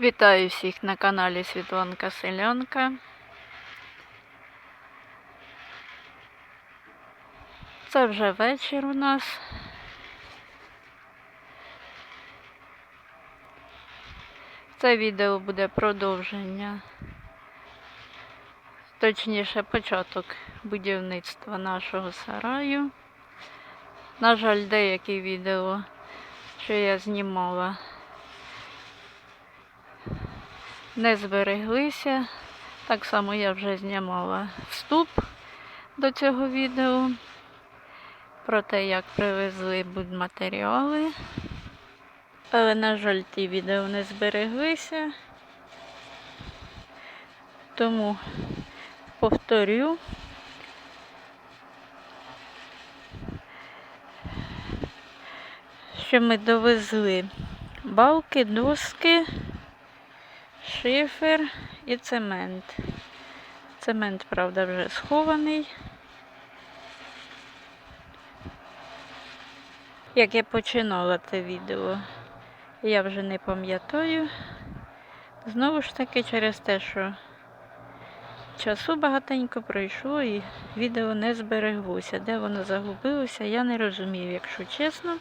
Вітаю всіх на каналі Світланка Селянка. Це вже вечір у нас. Це відео буде продовження, точніше початок будівництва нашого сараю. На жаль, деякі відео, що я знімала, не збереглися. Так само я вже знімала вступ до цього відео про те, як привезли будматеріали. Але, на жаль, ті відео не збереглися. Тому повторю. Що ми довезли балки, доски, шифер і цемент. Цемент, правда, вже схований. Як я починала це відео, я вже не пам'ятаю. Знову ж таки, через те, що часу багатенько пройшло і відео не збереглося. Де воно загубилося, я не розумію, якщо чесно.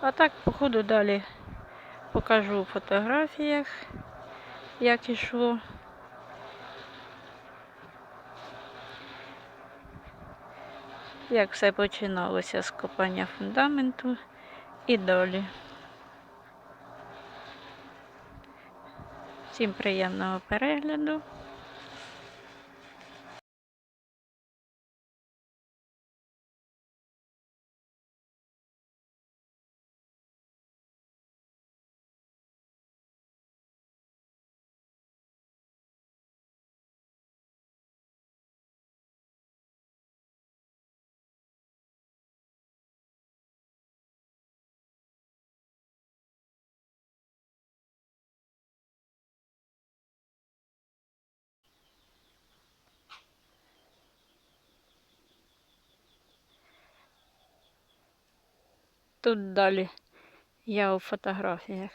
А так, походу, далі покажу в фотографіях, як ішло. Як все починалося з копання фундаменту і далі. Всім приємного перегляду. Тут далі я у фотографіях.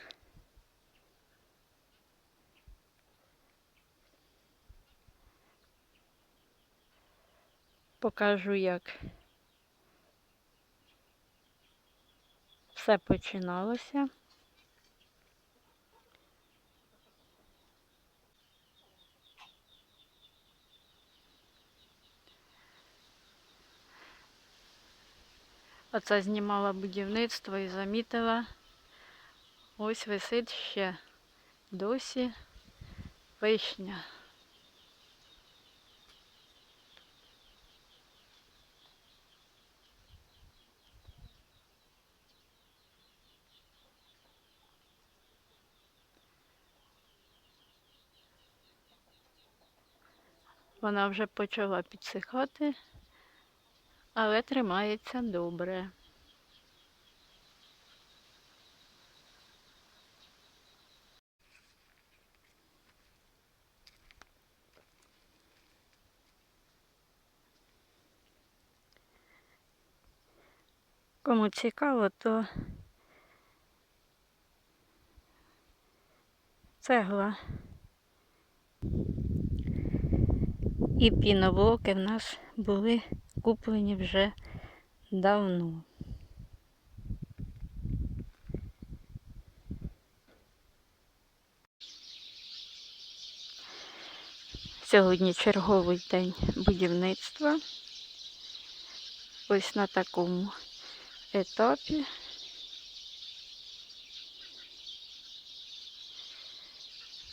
Покажу, як все починалося. Оце знімала будівництво і замітила. Ось висить ще досі вишня. Вона вже почала підсихати, але тримається добре. Кому цікаво, то цегла і піноблоки в нас були куплені вже давно. Сьогодні черговий день будівництва. Ось на такому етапі.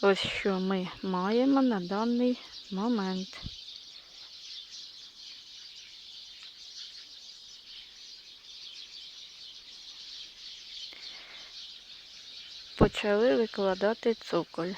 Ось що ми маємо на даний момент. Почали викладати цоколь.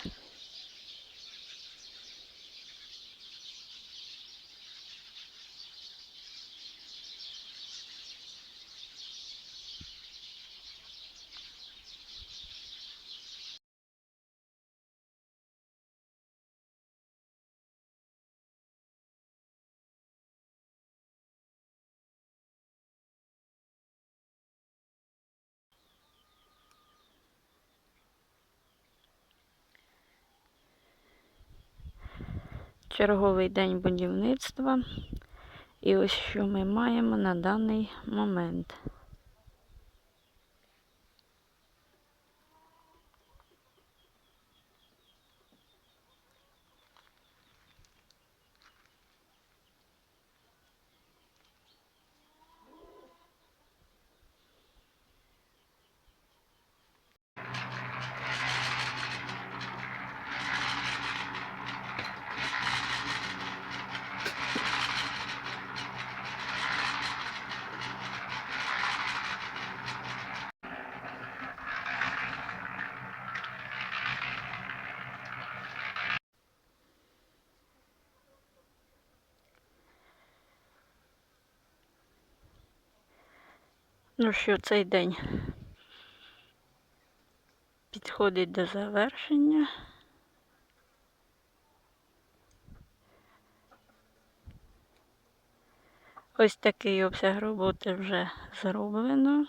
Черговий день будівництва. І ось що ми маємо на даний момент. Ну що, цей день підходить до завершення. Ось такий обсяг роботи вже зроблено.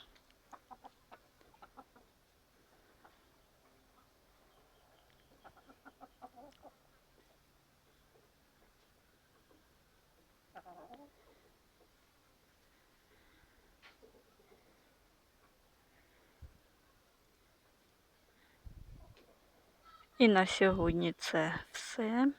І на сьогодні це все.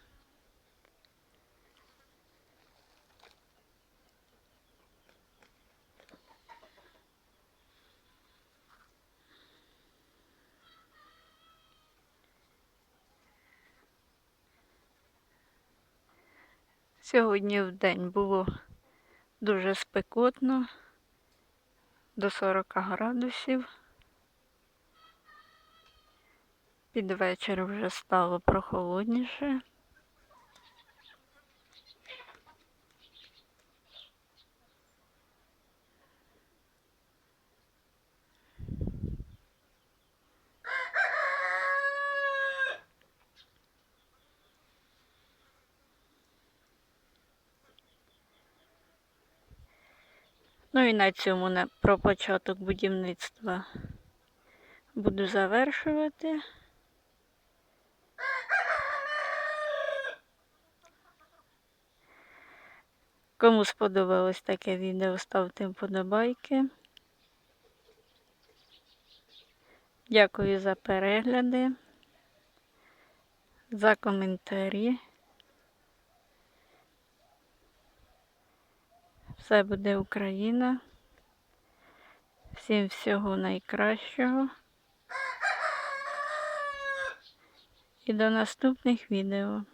Сьогодні в день було дуже спекотно до 40 градусів. Під вечір вже стало прохолодніше. Ну і на цьому на- про початок будівництва буду завершувати. Кому сподобалось таке відео, ставте вподобайки. Дякую за перегляди, за коментарі. Все буде Україна. Всім всього найкращого. І до наступних відео.